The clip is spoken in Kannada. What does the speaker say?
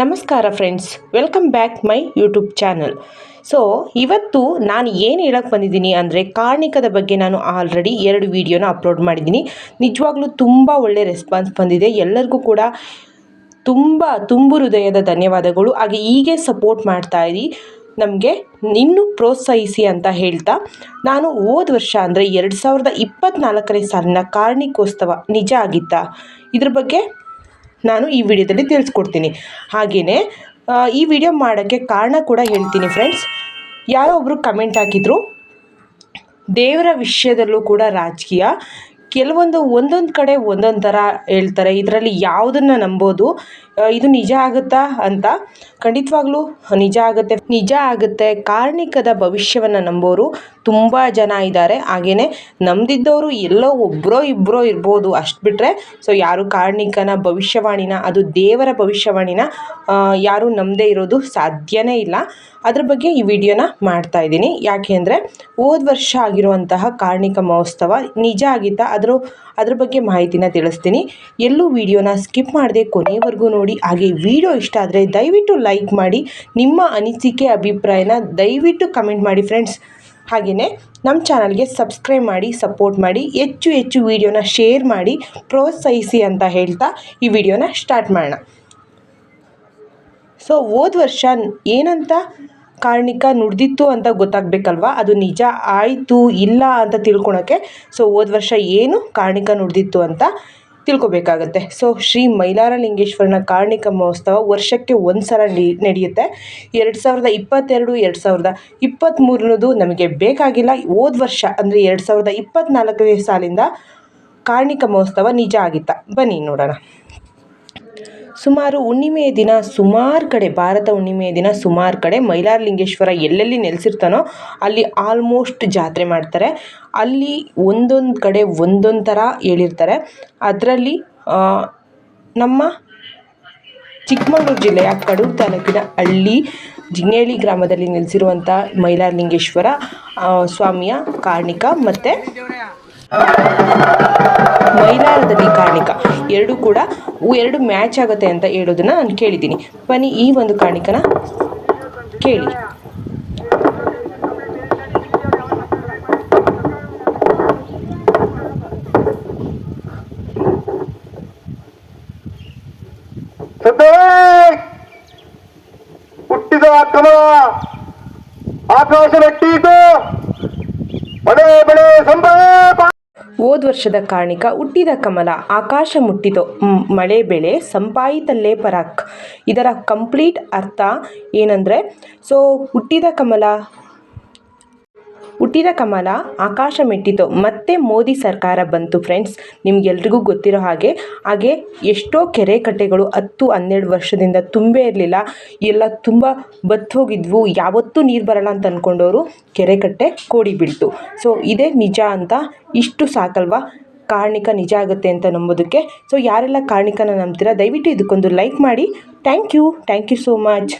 ನಮಸ್ಕಾರ friends welcome back my YouTube channel so ಇವತ್ತು ನಾನು ಏನು ಹೇಳಕ್ಕೆ ಬಂದಿದ್ದೀನಿ ಅಂದರೆ ಕಾರ್ಣಿಕದ ಬಗ್ಗೆ ನಾನು ಆಲ್ರೆಡಿ ಎರಡು ವಿಡಿಯೋನ ಅಪ್ಲೋಡ್ ಮಾಡಿದ್ದೀನಿ. ನಿಜವಾಗ್ಲೂ ತುಂಬ ಒಳ್ಳೆ ರೆಸ್ಪಾನ್ಸ್ ಬಂದಿದೆ. ಎಲ್ಲರಿಗೂ ಕೂಡ ತುಂಬ ತುಂಬು ಹೃದಯದ ಧನ್ಯವಾದಗಳು. ಹಾಗೆ ಹೀಗೆ ಸಪೋರ್ಟ್ ಮಾಡ್ತಾ ಇರಿ. ನಮಗೆ ಇನ್ನೂ ಪ್ರೋತ್ಸಾಹಿಸಿ ಅಂತ ಹೇಳ್ತಾ, ನಾನು ಹೋದ ವರ್ಷ ಅಂದರೆ ಎರಡು ಸಾವಿರದ ಇಪ್ಪತ್ತ್ನಾಲ್ಕನೇ ಸಾಲಿನ ಕಾರ್ಣಿಕೋತ್ಸವ ನಿಜ ಆಗಿತ್ತಾ? ಇದ್ರ ಬಗ್ಗೆ ನಾನು ಈ ವಿಡಿಯೋದಲ್ಲಿ ತಿಳಿಸ್ಕೊಡ್ತೀನಿ. ಹಾಗೆಯೇ ಈ ವಿಡಿಯೋ ಮಾಡೋಕ್ಕೆ ಕಾರಣ ಕೂಡ ಹೇಳ್ತೀನಿ ಫ್ರೆಂಡ್ಸ್ ಯಾರೋ ಒಬ್ಬರು ಕಮೆಂಟ್ ಹಾಕಿದರು, ದೇವರ ವಿಷಯದಲ್ಲೂ ಕೂಡ ರಾಜಕೀಯ ಕೆಲವೊಂದು ಒಂದೊಂದು ಕಡೆ ಒಂದೊಂದು ಥರ ಹೇಳ್ತಾರೆ. ಇದರಲ್ಲಿ ಯಾವುದನ್ನು ನಂಬೋದು ಇದು ನಿಜ ಆಗುತ್ತಾ ಅಂತ ಖಂಡಿತವಾಗ್ಲೂ ನಿಜ ಆಗುತ್ತೆ. ನಿಜ ಆಗುತ್ತೆ, ಕಾರ್ಣಿಕದ ಭವಿಷ್ಯವನ್ನು ನಂಬೋರು ತುಂಬ ಜನ ಇದ್ದಾರೆ. ಹಾಗೆಯೇ ನಂಬಿದ್ದವರು ಎಲ್ಲೋ ಒಬ್ಬರೋ ಇಬ್ಬರೋ ಇರ್ಬೋದು ಅಷ್ಟು ಬಿಟ್ಟರೆ ಸೊ ಯಾರು ಕಾರ್ಣಿಕನ ಭವಿಷ್ಯವಾಣಿನ, ಅದು ದೇವರ ಭವಿಷ್ಯವಾಣಿನ ಯಾರು ನಂಬದೇ ಇರೋದು ಸಾಧ್ಯವೇ ಇಲ್ಲ. ಅದ್ರ ಬಗ್ಗೆ ಈ ವಿಡಿಯೋನ ಮಾಡ್ತಾ ಇದ್ದೀನಿ. ಯಾಕೆ ಅಂದರೆ ಹೋದ ವರ್ಷ ಆಗಿರುವಂತಹ ಕಾರ್ಣಿಕ ಮಹೋತ್ಸವ ನಿಜ ಆಗಿತ್ತಾ ಅದ್ರ ಅದ್ರ ಬಗ್ಗೆ ಮಾಹಿತಿನ ತಿಳಿಸ್ತೀನಿ. ಎಲ್ಲೂ ವಿಡಿಯೋನ ಸ್ಕಿಪ್ ಮಾಡದೆ ಕೊನೆವರೆಗೂ ನೋಡಿ. ಹಾಗೆ ವಿಡಿಯೋ ಇಷ್ಟ ಆದರೆ ದಯವಿಟ್ಟು ಲೈಕ್ ಮಾಡಿ. ನಿಮ್ಮ ಅನಿಸಿಕೆ, ಅಭಿಪ್ರಾಯನ ದಯವಿಟ್ಟು ಕಮೆಂಟ್ ಮಾಡಿ ಫ್ರೆಂಡ್ಸ್. ಹಾಗೆಯೇ ನಮ್ಮ ಚಾನಲ್ಗೆ ಸಬ್ಸ್ಕ್ರೈಬ್ ಮಾಡಿ, ಸಪೋರ್ಟ್ ಮಾಡಿ. ಹೆಚ್ಚು ಹೆಚ್ಚು ವಿಡಿಯೋನ ಶೇರ್ ಮಾಡಿ. ಪ್ರೋತ್ಸಾಹಿಸಿ ಅಂತ ಹೇಳ್ತಾ ಈ ವಿಡಿಯೋನ ಸ್ಟಾರ್ಟ್ ಮಾಡೋಣ. ಸೊ ಹೋದ ವರ್ಷ ಏನಂತ ಕಾರ್ಣಿಕ ನುಡಿದಿತ್ತು ಅಂತ ಗೊತ್ತಾಗಬೇಕಲ್ವಾ? ಅದು ನಿಜ ಆಯಿತು ಇಲ್ಲ ಅಂತ ತಿಳ್ಕೊಳಕ್ಕೆ. ಸೊ ಹೋದ ವರ್ಷ ಏನು ಕಾರ್ಣಿಕ ನುಡಿದಿತ್ತು ಅಂತ ತಿಳ್ಕೊಬೇಕಾಗತ್ತೆ. ಸೊ ಶ್ರೀ ಮೈಲಾರಲಿಂಗೇಶ್ವರನ ಕಾರ್ಣಿಕ ಮಹೋತ್ಸವ ವರ್ಷಕ್ಕೆ ಒಂದು ಸಲ ನಡೆಯುತ್ತೆ. ಎರಡು ಸಾವಿರದ ಇಪ್ಪತ್ತೆರಡು, ಎರಡು ಸಾವಿರದ ಇಪ್ಪತ್ತ್ಮೂರನದು ನಮಗೆ ಬೇಕಾಗಿಲ್ಲ. ಹೋದ ವರ್ಷ ಅಂದರೆ ಎರಡು ಸಾವಿರದ ಇಪ್ಪತ್ತ್ನಾಲ್ಕನೇ ಸಾಲಿಂದ ಕಾರ್ಣಿಕ ಮಹೋತ್ಸವ ನಿಜ ಆಗಿತ್ತಾ? ಬನ್ನಿ ನೋಡೋಣ. ಸುಮಾರು ಹುಣ್ಣಿಮೆಯ ದಿನ, ಸುಮಾರು ಕಡೆ, ಭಾರತ ಹುಣ್ಣಿಮೆಯ ದಿನ ಸುಮಾರು ಕಡೆ ಮೈಲಾರಲಿಂಗೇಶ್ವರ ಎಲ್ಲೆಲ್ಲಿ ನೆಲೆಸಿರ್ತಾನೋ ಅಲ್ಲಿ ಆಲ್ಮೋಸ್ಟ್ ಜಾತ್ರೆ ಮಾಡ್ತಾರೆ. ಅಲ್ಲಿ ಒಂದೊಂದು ಕಡೆ ಒಂದೊಂದು ಥರ ಹೇಳಿರ್ತಾರೆ. ಅದರಲ್ಲಿ ನಮ್ಮ ಚಿಕ್ಕಮಗಳೂರು ಜಿಲ್ಲೆಯ ಕಡೂರು ತಾಲೂಕಿನ ಹಳ್ಳಿ, ಜಿಂಗೇಳಿ ಗ್ರಾಮದಲ್ಲಿ ನೆಲೆಸಿರುವಂಥ ಮೈಲಾರಲಿಂಗೇಶ್ವರ ಸ್ವಾಮಿಯ ಕಾರ್ಣಿಕ ಮತ್ತು ಮೈಲಾರದಲ್ಲಿ ಕಾರ್ಣಿಕ. ಎರಡು ಕೂಡ ಎರಡು ಮ್ಯಾಚ್ ಆಗುತ್ತೆ ಅಂತ ಹೇಳೋದನ್ನ ನಾನು ಕೇಳಿದ್ದೀನಿ. ಬನ್ನಿ ಈ ಒಂದು ಕಾಣಿಕನ ಕೇಳಿ. ಹುಟ್ಟಿದ ಆಕಾಶ ನೆಟ್ಟೀತು ಮಳೆ ಹೋದ ವರ್ಷದ ಕಾರ್ಣಿಕ ಹುಟ್ಟಿದ ಕಮಲ. ಆಕಾಶ ಮುಟ್ಟಿತು. ಮಳೆ ಬೆಳೆ ಸಂಪಾಯಿತಲ್ಲೇ ಪರಾಕ್ ಇದರ ಕಂಪ್ಲೀಟ್ ಅರ್ಥ ಏನಂದರೆ, ಸೊ ಹುಟ್ಟಿದ ಕಮಲ ಹುಟ್ಟಿದ ಕಮಲ ಆಕಾಶ ಮೆಟ್ಟಿತು ಮತ್ತೆ ಮೋದಿ ಸರ್ಕಾರ ಬಂತು ಫ್ರೆಂಡ್ಸ್. ನಿಮ್ಗೆಲ್ರಿಗೂ ಗೊತ್ತಿರೋ ಹಾಗೆ ಹಾಗೆ ಎಷ್ಟೋ ಕೆರೆ ಕಟ್ಟೆಗಳು ಹತ್ತು, ಹನ್ನೆರಡು ವರ್ಷದಿಂದ ತುಂಬೇ ಇರಲಿಲ್ಲ. ಎಲ್ಲ ತುಂಬ ಬತ್ತೋಗಿದ್ವು. ಯಾವತ್ತೂ ನೀರು ಬರೋಣ ಅಂತ ಅಂದ್ಕೊಂಡವರು ಕೆರೆ ಕಟ್ಟೆ ಕೋಡಿ ಬೀಳ್ತು ಸೊ, ಇದೇ ನಿಜ ಅಂತ ಇಷ್ಟು ಸಾಕಲ್ವಾ? ಕಾರ್ಣಿಕ ನಿಜ ಆಗುತ್ತೆ ಅಂತ ನಂಬೋದಕ್ಕೆ. ಸೊ, ಯಾರೆಲ್ಲ ಕಾರ್ಣಿಕನ ನಂಬ್ತೀರಾ, ದಯವಿಟ್ಟು ಇದಕ್ಕೊಂದು ಲೈಕ್ ಮಾಡಿ. Thank you. Thank you so much.